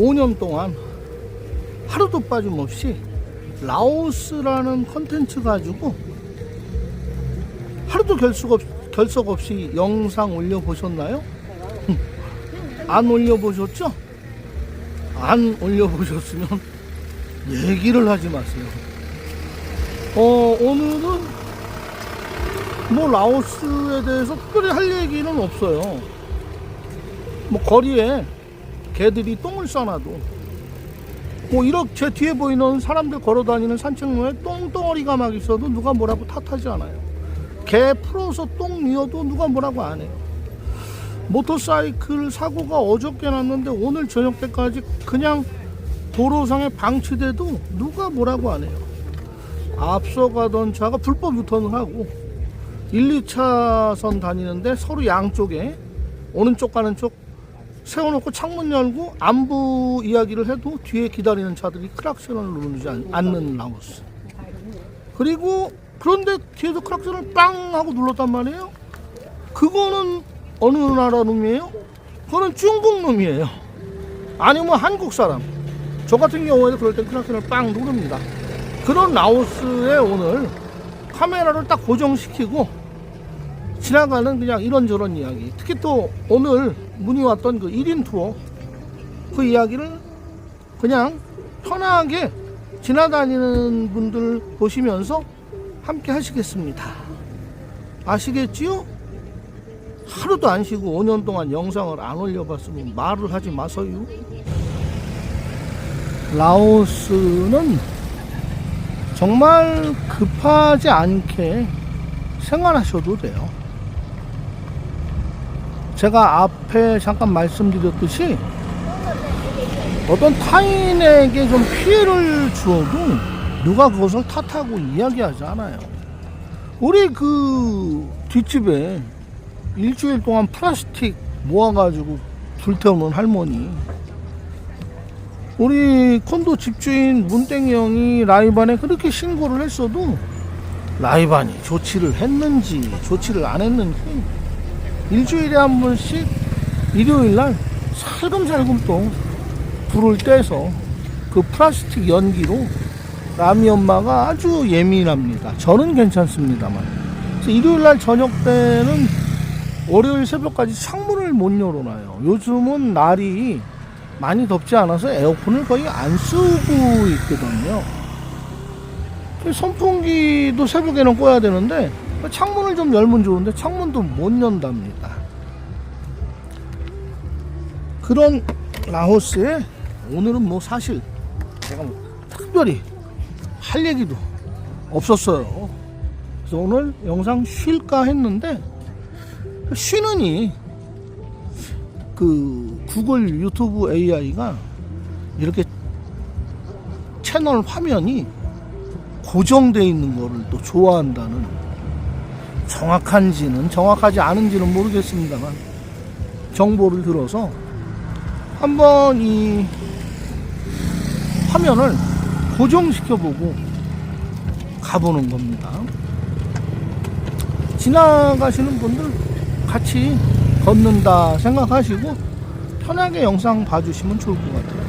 5년 동안 하루도 빠짐없이 라오스라는 컨텐츠 가지고 하루도 결석, 없, 결석 없이 영상 올려보셨나요? 안 올려보셨죠? 안 올려보셨으면 얘기를 하지 마세요. 어, 오늘은 뭐 라오스에 대해서 특별히 할 얘기는 없어요. 뭐 거리에 개들이 똥을 싸놔도 뭐 이렇게 제 뒤에 보이는 사람들 걸어 다니는 산책로에 똥덩어리가 막 있어도 누가 뭐라고 탓하지 않아요. 개 풀어서 똥 미어도 누가 뭐라고 안 해요. 모터사이클 사고가 어저께 났는데 오늘 저녁 때까지 그냥 도로상에 방치돼도 누가 뭐라고 안 해요. 앞서가던 차가 불법 유턴을 하고 1, 2차선 다니는데 서로 양쪽에 오른쪽 가는 쪽 세워놓고 창문 열고 안부 이야기를 해도 뒤에 기다리는 차들이 크락션을 누르지 않- 않는 라오스. 그리고 그런데 뒤에서 크락션을 빵 하고 눌렀단 말이에요. 그거는 어느 나라 놈이에요? 그거는 중국 놈이에요. 아니면 한국 사람. 저 같은 경우에도 그럴 때 크락션을 빵 누릅니다. 그런 라오스에 오늘 카메라를 딱 고정시키고 지나가는 그냥 이런저런 이야기. 특히 또 오늘 문의 왔던 그 1인 투어 그 이야기를 그냥 편하게 지나다니는 분들 보시면서 함께 하시겠습니다. 아시겠지요? 하루도 안 쉬고 5년 동안 영상을 안 올려봤으면 말을 하지 마세요. 라오스는 정말 급하지 않게 생활하셔도 돼요. 제가 앞에 잠깐 말씀드렸듯이 어떤 타인에게 좀 피해를 주어도 누가 그것을 탓하고 이야기하지 않아요. 우리 그 뒷집에 일주일 동안 플라스틱 모아가지고 불태우는 할머니 우리 콘도 집주인 문땡이 형이 라이반에 그렇게 신고를 했어도 라이반이 조치를 했는지 조치를 안 했는지 일주일에 한 번씩 일요일 날 살금살금 또 불을 떼서 그 플라스틱 연기로 라미 엄마가 아주 예민합니다. 저는 괜찮습니다만. 그래서 일요일 날 저녁 때는 월요일 새벽까지 창문을 못 열어놔요. 요즘은 날이 많이 덥지 않아서 에어컨을 거의 안 쓰고 있거든요. 선풍기도 새벽에는 꺼야 되는데 창문을 좀 열면 좋은데 창문도 못 연답니다. 그런 라오스에 오늘은 뭐 사실 제가 뭐 특별히 할 얘기도 없었어요. 그래서 오늘 영상 쉴까 했는데 쉬느니 그 구글 유튜브 AI가 이렇게 채널 화면이 고정되어 있는 거를 또 좋아한다는 정확한지는 정확하지 않은지는 모르겠습니다만 정보를 들어서 한번 이 화면을 고정시켜보고 가보는 겁니다. 지나가시는 분들 같이 걷는다 생각하시고 편하게 영상 봐주시면 좋을 것 같아요.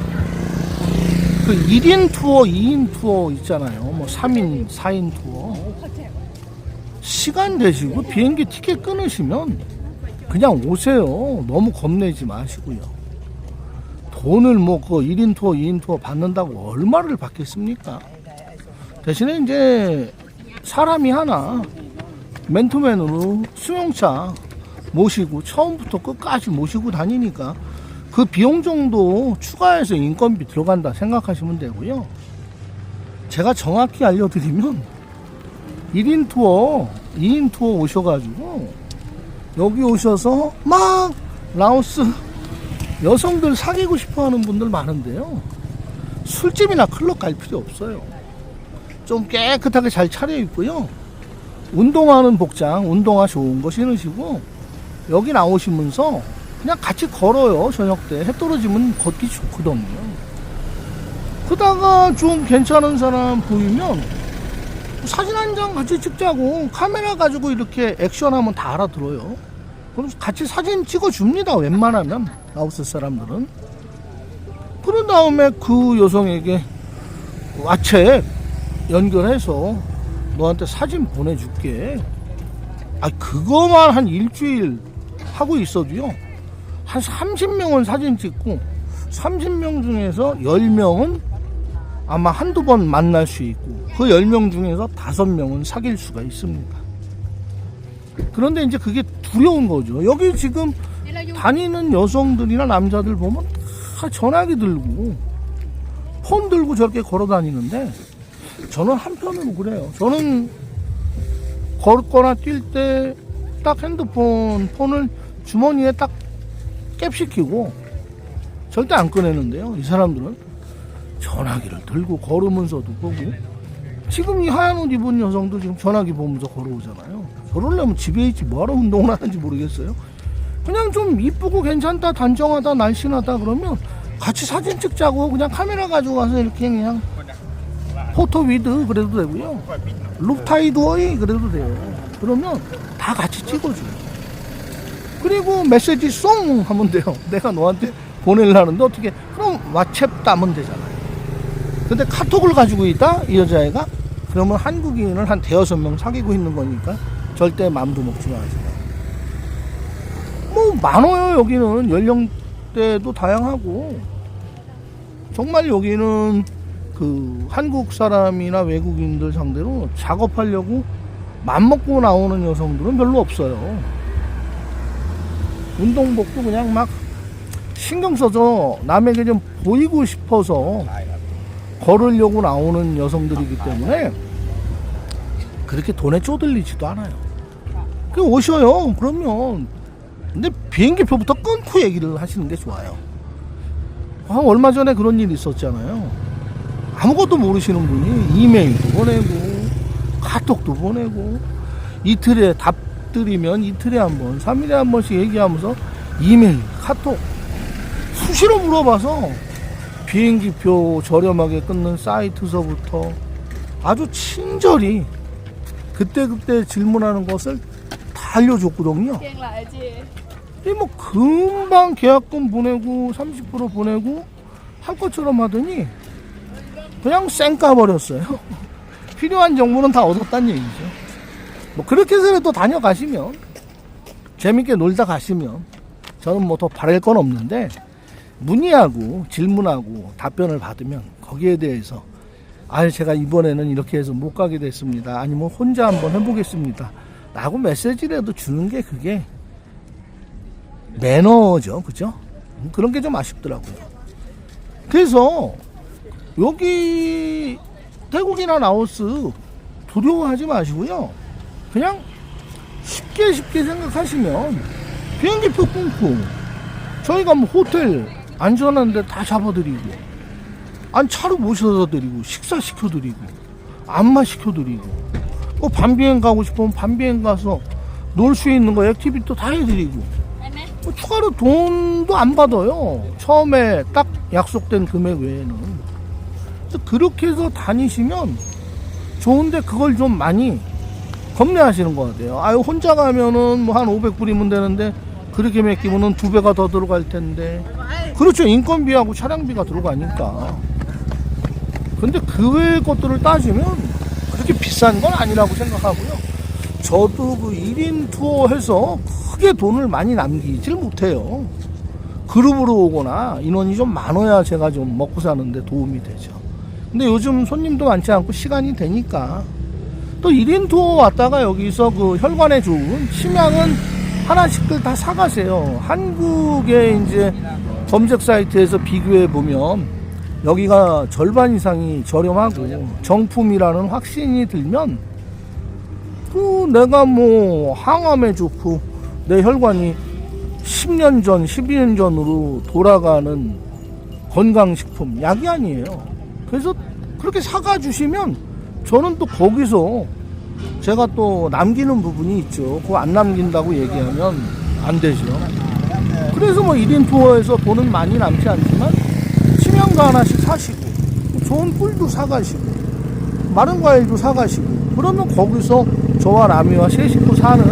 그 1인 투어, 2인 투어 있잖아요. 뭐 3인, 4인 투어. 시간 되시고 비행기 티켓 끊으시면 그냥 오세요. 너무 겁내지 마시고요. 돈을 뭐그 1인 투어, 2인 투어 받는다고 얼마를 받겠습니까? 대신에 이제 사람이 하나 맨투맨으로 수용차 모시고 처음부터 끝까지 모시고 다니니까 그 비용 정도 추가해서 인건비 들어간다 생각하시면 되고요. 제가 정확히 알려드리면 1인 투어, 2인 투어 오셔가지고 여기 오셔서 막 라오스 여성들 사귀고 싶어 하는 분들 많은데요. 술집이나 클럽 갈 필요 없어요. 좀 깨끗하게 잘 차려입고요. 운동하는 복장, 운동화 좋은 거 신으시고 여기 나오시면서 그냥 같이 걸어요. 저녁 때. 해 떨어지면 걷기 좋거든요. 그다가 좀 괜찮은 사람 보이면 사진 한 장 같이 찍자고 카메라 가지고 이렇게 액션하면 다 알아들어요. 그럼 같이 사진 찍어 줍니다. 웬만하면 라오스 사람들은 그런 다음에 그 여성에게 와책 연결해서 너한테 사진 보내줄게. 아, 그거만 한 일주일 하고 있어도요. 한 30명은 사진 찍고 30명 중에서 10명은 아마 한두 번 만날 수 있고 그 10명 중에서 5명은 사귈 수가 있습니다. 그런데 이제 그게 두려운 거죠. 여기 지금 다니는 여성들이나 남자들 보면 다 전화기 들고 폰 들고 저렇게 걸어 다니는데 저는 한편으로 그래요. 저는 걸거나 뛸 때 딱 핸드폰 폰을 주머니에 딱 cap시키고 절대 안 꺼내는데요. 이 사람들은 전화기를 들고 걸으면서도 보고 지금 이 하얀 옷 입은 여성도 지금 전화기 보면서 걸어오잖아요. 저러려면 집에 있지 뭐하러 운동을 하는지 모르겠어요. 그냥 좀 이쁘고 괜찮다 단정하다 날씬하다 그러면 같이 사진 찍자고 그냥 카메라 가지고 가서 이렇게 그냥 포토 위드 그래도 되고요. 룩타이드 어이 그래도 돼요. 그러면 다 같이 찍어줘요. 그리고 메시지 송 하면 돼요. 내가 너한테 보내려는데 어떻게 그럼 왓챗 따면 되잖아요. 근데 카톡을 가지고 있다 이 여자애가 그러면 한국인을 한 대여섯 명 사귀고 있는 거니까 절대 맘도 먹지 마세요. 뭐 많아요 여기는 연령대도 다양하고 정말 여기는 그 한국 사람이나 외국인들 상대로 작업하려고 맘먹고 나오는 여성들은 별로 없어요. 운동복도 그냥 막 신경 써서 남에게 좀 보이고 싶어서 걸으려고 나오는 여성들이기 때문에 그렇게 돈에 쪼들리지도 않아요. 그 오셔요. 그러면 근데 비행기표부터 끊고 얘기를 하시는 게 좋아요. 아, 얼마 전에 그런 일이 있었잖아요. 아무것도 모르시는 분이 이메일도 보내고 카톡도 보내고 이틀에 답 드리면 이틀에 한 번, 3일에 한 번씩 얘기하면서 이메일, 카톡 수시로 물어봐서 비행기표 저렴하게 끊는 사이트서부터 아주 친절히 그때그때 질문하는 것을 다 알려줬거든요. 이뭐 금방 계약금 보내고 30% 보내고 할 것처럼 하더니 그냥 쌩 까 버렸어요. 필요한 정보는 다 얻었다는 얘기죠. 뭐 그렇게 해서라도 다녀가시면 재밌게 놀다 가시면 저는 뭐 더 바랄 건 없는데 문의하고 질문하고 답변을 받으면 거기에 대해서 아 제가 이번에는 이렇게 해서 못 가게 됐습니다. 아니면 혼자 한번 해보겠습니다. 라고 메시지라도 주는 게 그게 매너죠. 그죠? 음, 그런 게 좀 아쉽더라고요. 그래서 여기 태국이나 라오스 두려워하지 마시고요. 그냥 쉽게 쉽게 생각하시면 비행기표 끊고 저희가 뭐 호텔 안전한데 다 잡아드리고 안 차로 모셔다 드리고 식사 시켜드리고 안마 시켜드리고 뭐 밤비행 가고 싶으면 밤비행 가서 놀 수 있는 거 액티비티 다 해드리고 뭐 추가로 돈도 안 받아요. 처음에 딱 약속된 금액 외에는. 그렇게 해서 다니시면 좋은데 그걸 좀 많이 겁내하시는 것 같아요. 아유, 혼자 가면은 뭐 한 500불이면 되는데 그렇게 맡기면은 두 배가 더 들어갈 텐데. 그렇죠. 인건비하고 차량비가 들어가니까. 근데 그 외의 것들을 따지면 그렇게 비싼 건 아니라고 생각하고요. 저도 그 1인 투어 해서 크게 돈을 많이 남기질 못해요. 그룹으로 오거나 인원이 좀 많아야 제가 좀 먹고 사는데 도움이 되죠. 근데 요즘 손님도 많지 않고 시간이 되니까 또 1인 투어 왔다가 여기서 그 혈관에 좋은 침향은 하나씩들 다 사가세요. 한국의 이제 검색 사이트에서 비교해 보면 여기가 절반 이상이 저렴하고 정품이라는 확신이 들면 그 내가 뭐 항암에 좋고 내 혈관이 10년 전, 12년 전으로 돌아가는 건강식품 약이 아니에요. 그래서 그렇게 사가 주시면 저는 또 거기서 제가 또 남기는 부분이 있죠. 그거 안 남긴다고 얘기하면 안 되죠. 그래서 뭐 1인 투어에서 돈은 많이 남지 않지만 침향도 하나씩 사시고 좋은 꿀도 사가시고 마른 과일도 사가시고 그러면 거기서 저와 라미와 세 식구 사는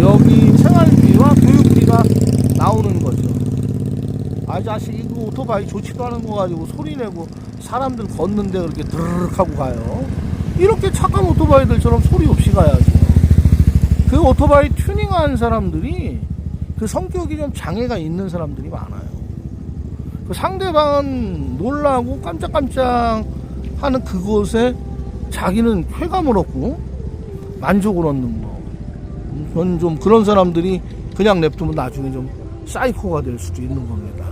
여기 생활비와 교육비가 나오는 거죠. 아저씨 이거 오토바이 좋지도 않은 거 가지고 소리 내고 사람들 걷는데 그렇게 드르륵 하고 가요. 이렇게 착한 오토바이들처럼 소리 없이 가야죠. 그 오토바이 튜닝하는 사람들이 그 성격이 좀 장애가 있는 사람들이 많아요. 그 상대방은 놀라고 깜짝깜짝 하는 그것에 자기는 쾌감을 얻고 만족을 얻는 거. 그건 좀 그런 사람들이 그냥 냅두면 나중에 좀 사이코가 될 수도 있는 겁니다.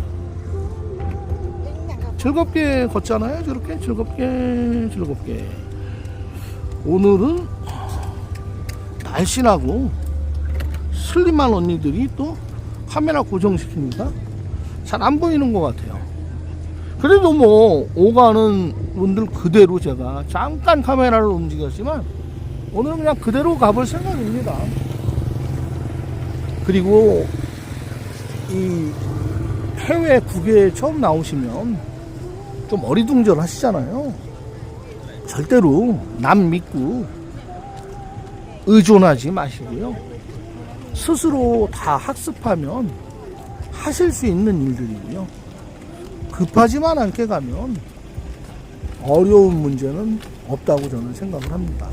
즐겁게 걷잖아요. 저렇게 즐겁게 즐겁게. 오늘은 날씬하고 슬림한 언니들이 또 카메라 고정시킵니다. 잘 안 보이는 것 같아요. 그래도 뭐 오가는 분들 그대로 제가 잠깐 카메라를 움직였지만 오늘은 그냥 그대로 가볼 생각입니다. 그리고 이 해외 국외에 처음 나오시면 좀 어리둥절 하시잖아요. 절대로 남 믿고 의존하지 마시고요. 스스로 다 학습하면 하실 수 있는 일들이고요. 급하지만 않게 가면 어려운 문제는 없다고 저는 생각을 합니다.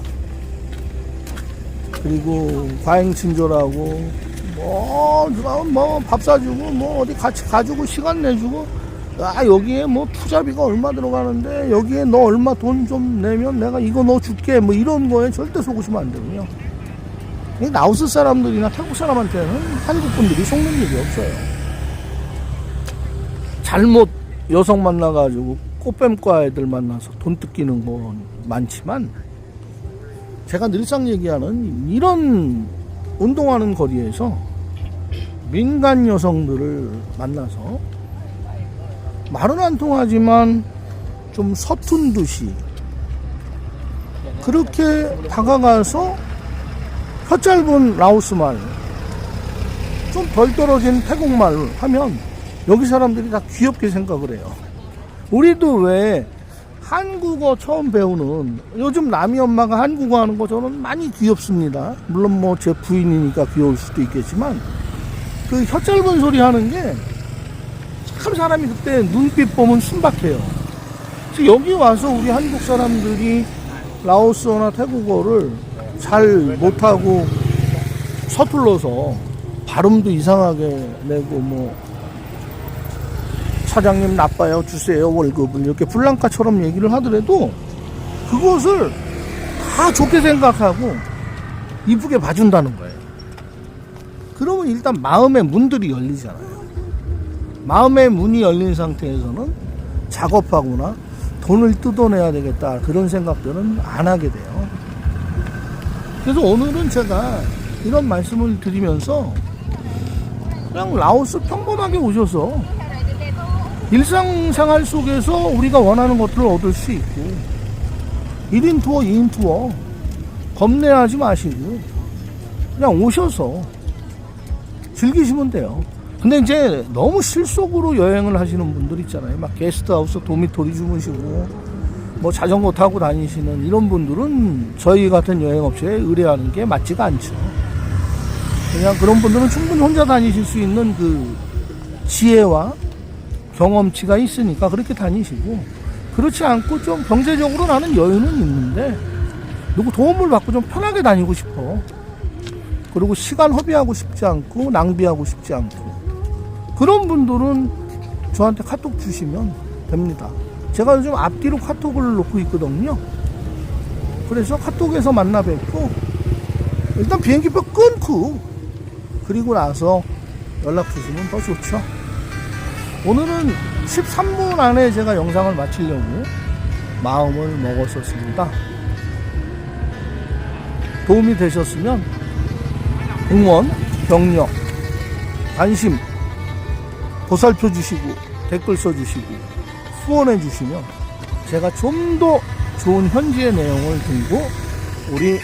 그리고 과잉 친절하고 뭐뭐밥 사주고 뭐 어디 같이 가지고 시간 내주고 아 여기에 뭐 투자비가 얼마 들어가는데 여기에 너 얼마 돈 좀 내면 내가 이거 너 줄게 뭐 이런 거에 절대 속으시면 안 되고요. 이 라오스 사람들이나 태국 사람한테는 한국 분들이 속는 일이 없어요. 잘못 여성 만나가지고 꽃뱀과 애들 만나서 돈 뜯기는 건 많지만 제가 늘상 얘기하는 이런 운동하는 거리에서 민간 여성들을 만나서 말은 안 통하지만 좀 서툰 듯이 그렇게 다가가서 혀 짧은 라오스 말, 좀 덜 떨어진 태국말 하면 여기 사람들이 다 귀엽게 생각을 해요. 우리도 왜 한국어 처음 배우는 요즘 남이 엄마가 한국어 하는 거 저는 많이 귀엽습니다. 물론 뭐 제 부인이니까 귀여울 수도 있겠지만 그 혀 짧은 소리 하는 게 참 사람이 그때 눈빛 보면 순박해요. 여기 와서 우리 한국 사람들이 라오스어나 태국어를 잘 못하고 서툴러서 발음도 이상하게 내고 뭐 사장님 나빠요 주세요 월급을 이렇게 불랑카처럼 얘기를 하더라도 그것을 다 좋게 생각하고 이쁘게 봐준다는 거예요. 그러면 일단 마음의 문들이 열리잖아요. 마음의 문이 열린 상태에서는 작업하거나 돈을 뜯어내야 되겠다 그런 생각들은 안 하게 돼요. 그래서 오늘은 제가 이런 말씀을 드리면서 그냥 라오스 평범하게 오셔서 일상생활 속에서 우리가 원하는 것들을 얻을 수 있고 1인 투어, 2인 투어 겁내하지 마시고 그냥 오셔서 즐기시면 돼요. 근데 이제 너무 실속으로 여행을 하시는 분들 있잖아요. 막 게스트하우스 도미토리 주무시고 뭐 자전거 타고 다니시는 이런 분들은 저희 같은 여행업체에 의뢰하는 게 맞지가 않죠. 그냥 그런 분들은 충분히 혼자 다니실 수 있는 그 지혜와 경험치가 있으니까 그렇게 다니시고 그렇지 않고 좀 경제적으로 나는 여유는 있는데 누구 도움을 받고 좀 편하게 다니고 싶어. 그리고 시간 허비하고 싶지 않고 낭비하고 싶지 않고 그런 분들은 저한테 카톡 주시면 됩니다. 제가 요즘 앞뒤로 카톡을 놓고 있거든요. 그래서 카톡에서 만나 뵙고 일단 비행기표 끊고 그리고 나서 연락 주시면 더 좋죠. 오늘은 13분 안에 제가 영상을 마치려고 마음을 먹었었습니다. 도움이 되셨으면 응원, 격려, 관심 보살펴 주시고 댓글 써 주시고 후원해 주시면 제가 좀 더 좋은 현지의 내용을 들고 우리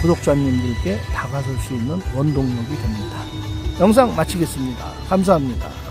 구독자님들께 다가설 수 있는 원동력이 됩니다. 영상 마치겠습니다. 감사합니다.